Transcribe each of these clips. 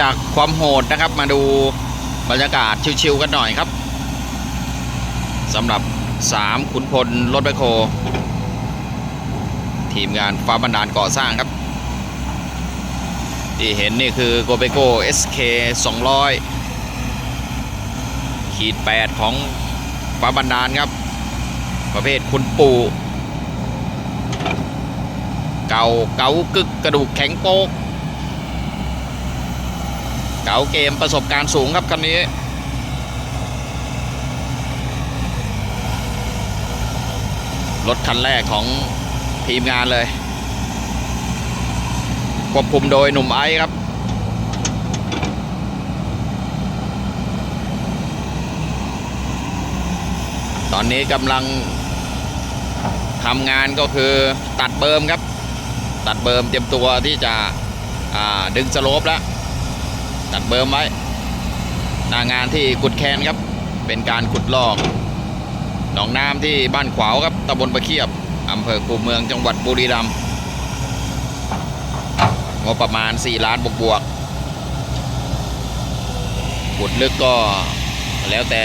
จากความโหดนะครับ มาดูบรรยากาศชิวๆกันหน่อยครับสำหรับ 3 ขุนพลรถแบคโฮทีมงานฟ้าบันดาลก่อสร้างครับ ที่เห็นนี่คือโกเบโก SK 200 ขีด 8 ของฟ้าบันดาลครับ ประเภทคุณปู่เก่าเก๋ากึกกระดูกแข็งโป๊ก เก๋าเกมประสบการณ์สูงครับคันนี้ รถคันแรกของทีมงานเลยควบคุมโดยหนุ่มไอซ์ครับ ตอนนี้กำลังทำงานก็คือตัดเบิร์มครับ ตัดเบิร์มเตรียมตัวที่จะดึงสโลปแล้ว ตัดเบิร์มไว้หน้างานที่กุดแคนครับ เป็นการขุดลอกหนองน้ำที่บ้านขวาวครับตำบลประเคียบอำเภอคูเมืองจังหวัดบุรีรัมย์งบประมาณ 4 ล้านบวกบวกขุดลึกก็แล้วแต่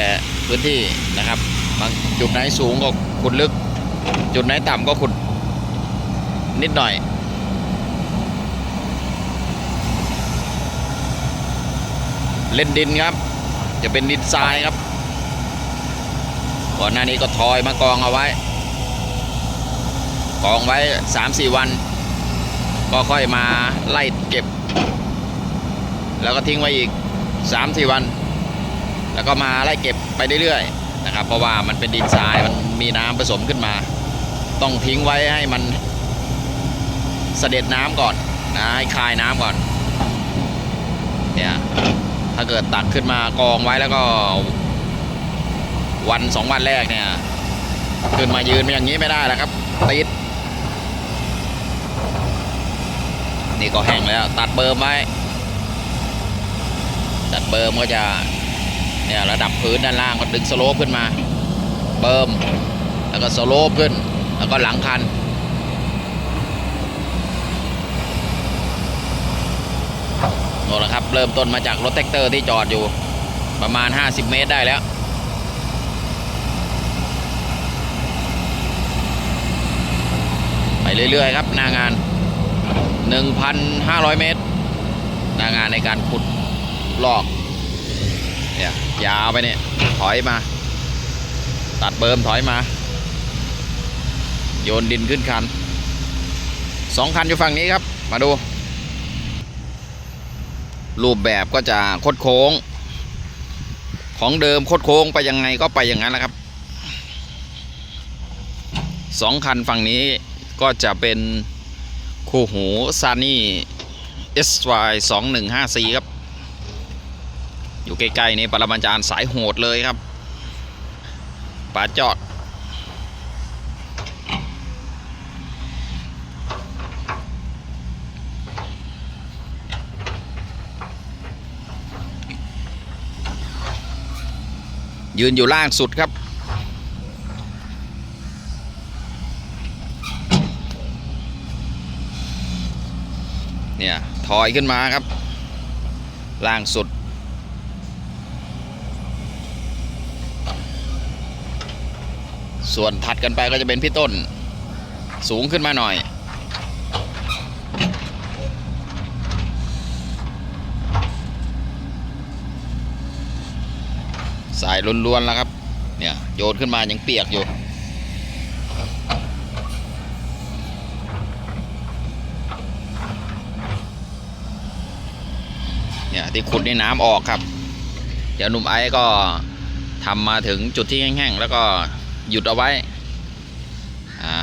พื้นที่นะครับบางจุดไหนสูงก็ขุดลึก จุดไหนต่ำก็ขุดนิดหน่อย เล่นดินครับ จะเป็นดินทรายครับ ก่อนหน้านี้ก็ทอยมากองเอาไว้ กองไว้3-4วัน ก็ค่อยมาไล่เก็บ แล้วก็ทิ้งไว้อีก3-4วัน แล้วก็มาไล่เก็บไปเรื่อยๆนะครับ เพราะว่ามันเป็นดินทรายมันมีน้ำผสมขึ้นมา ต้องทิ้งไว้ให้มันเสด็จน้ำก่อนนะให้คายน้ำก่อนเนี่ย ถ้าเกิดตักขึ้นมากองไว้แล้วก็ วันสองวันแรกเนี่ย ขึ้นมายืนอย่างนี้ไม่ได้แล้วครับติดนี่ก็แห้งแล้ว ตัดเบิร์มไว้ตัดเบิร์มก็จะเนี่ยระดับพื้นด้านล่างก็ดึงสโลปขึ้นมา เบิร์มแล้วก็สโลปขึ้น แล้วก็หลังคัน โน่นแหละครับ เริ่มต้นมาจากรถแท็กเตอร์ที่จอดอยู่ประมาณ 50 เมตรได้แล้วไปเรื่อย ๆ ครับ หน้างาน 1,500 เมตร หน้างานในการขุดลอกเนี่ยยาวไปเนี่ย ถอยมา ตัดเบิร์มถอยมา โยนดินขึ้นคันสองคันอยู่ฝั่งนี้ครับ มาดู รูปแบบก็จะคดโค้ง ของเดิมคดโค้งไปยังไงก็ไปอย่างนั้นแหละครับสองคันฝั่งนี้ก็จะเป็นคู่หูซานี่ SY 2 1 5 4ครับ อยู่ใกล้ๆนี่ปรมาจารย์สายโหดเลยครับป่าจอด ยืนอยู่ล่างสุดครับ เนี่ย ถอยขึ้นมาครับ ล่างสุด ส่วนถัดกันไปก็จะเป็นพี่ต้น สูงขึ้นมาหน่อย สายล้วนๆแล้วครับ เนี่ยโยนขึ้นมายังเปียกอยู่เนี่ยที่ขุดในน้ำออกครับ เดี๋ยวหนุ่มไอ้ก็ทำมาถึงจุดที่แห้งๆแล้วก็หยุดเอาไว้ อ่า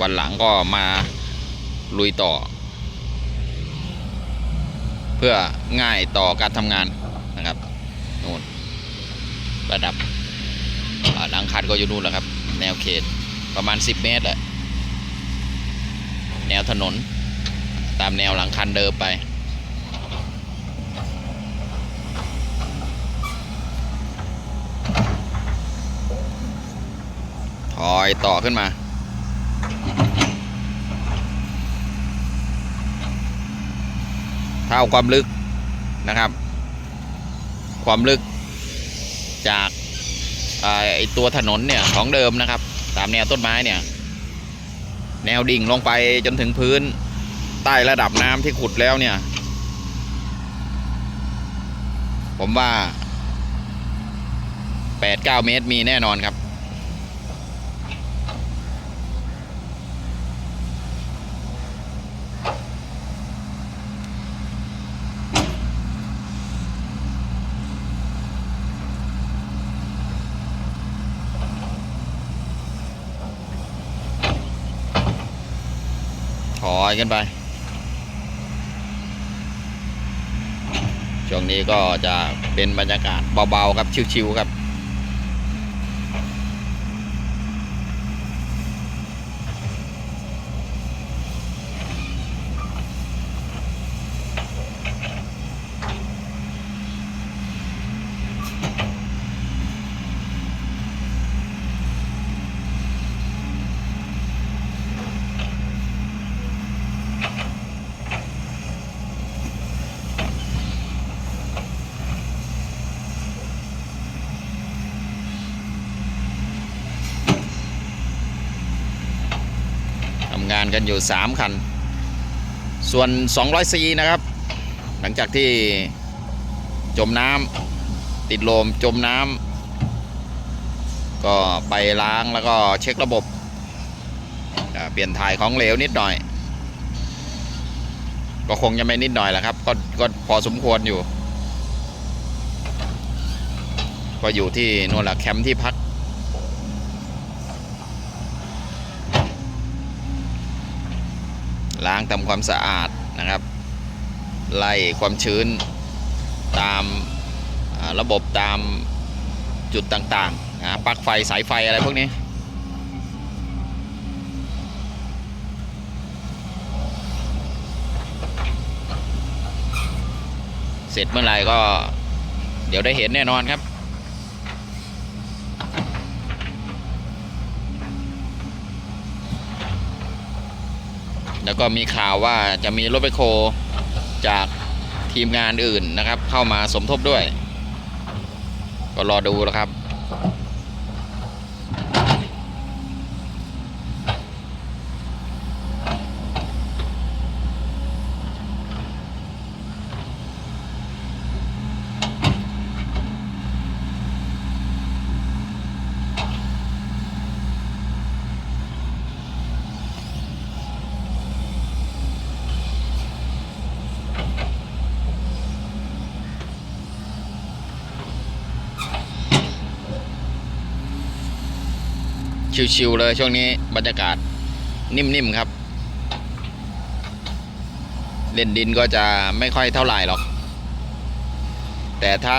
วันหลังก็มาลุยต่อ เพื่อง่ายต่อการทำงาน ระดับหลังคันก็อยู่นู่นแหละครับ แนวเขตประมาณ 10 เมตรแหละแนวถนนตามแนวหลังคันเดิมไป ถอยต่อขึ้นมา เท่าความลึกนะครับ ความลึก ไอตัวถนนเนี่ยของเดิมนะครับ ตามแนวต้นไม้เนี่ย แนวดิ่งลงไปจนถึงพื้น ใต้ระดับน้ำที่ขุดแล้วเนี่ย ผมว่า8-9เมตรมีแน่นอนครับ อยกันไป ช่วงนี้ก็จะเป็นบรรยากาศเบาๆครับชิวๆครับ กันอยู่ 3 คัน ส่วน 200ซีนะครับ หลังจากที่จมน้ำติดลมจมน้ำก็ไปล้างแล้วก็เช็คระบบ เปลี่ยนถ่ายของเหลวนิดหน่อย ก็คงจะไม่นิดหน่อยแหละครับก็ก็พอสมควรอยู่ ก็อยู่ที่นู่นแหละแคมป์ที่พัก ล้างทำความสะอาดนะครับ ไล่ความชื้นตามระบบตามจุดต่างๆนะปลั๊กไฟสายไฟอะไรพวกนี้ เสร็จเมื่อไหร่ก็เดี๋ยวได้เห็นแน่นอนครับ แล้วก็มีข่าวว่าจะมีรถไปโคจากทีมงานอื่นนะครับ เข้ามาสมทบด้วย ก็รอดูแล้วครับ ชิวๆเลยช่วงนี้บรรยากาศนิ่มๆครับ เล่นดินก็จะไม่ค่อยเท่าไหร่หรอก แต่ถ้า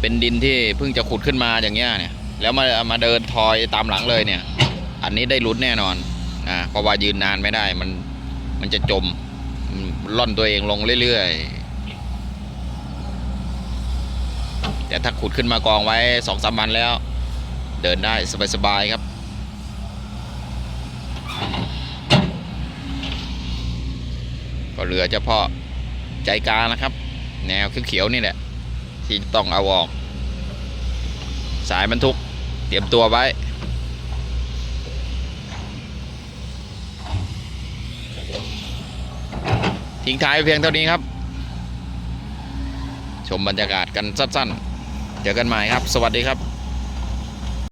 เป็นดินที่เพิ่งจะขุดขึ้นมาอย่างเงี้ยเนี่ย แล้วมามาเดินทอยตามหลังเลยเนี่ย อันนี้ได้ลุ้นแน่นอนอ่าเพราะว่ายืนนานไม่ได้มันมันจะจมมันล่อนตัวเองลงเรื่อยๆ แต่ถ้าขุดขึ้นมากองไว้สองสามวันแล้ว เดินได้สบายๆครับ เหลือเฉพาะใจกลางนะครับ แนวเขียวๆนี่แหละ ที่ต้องเอาออก สายบรรทุกเตรียมตัวไว้ ทิ้งท้ายเพียงเท่านี้ครับ ชมบรรยากาศกันสั้นๆ เจอกันใหม่ครับ สวัสดีครับ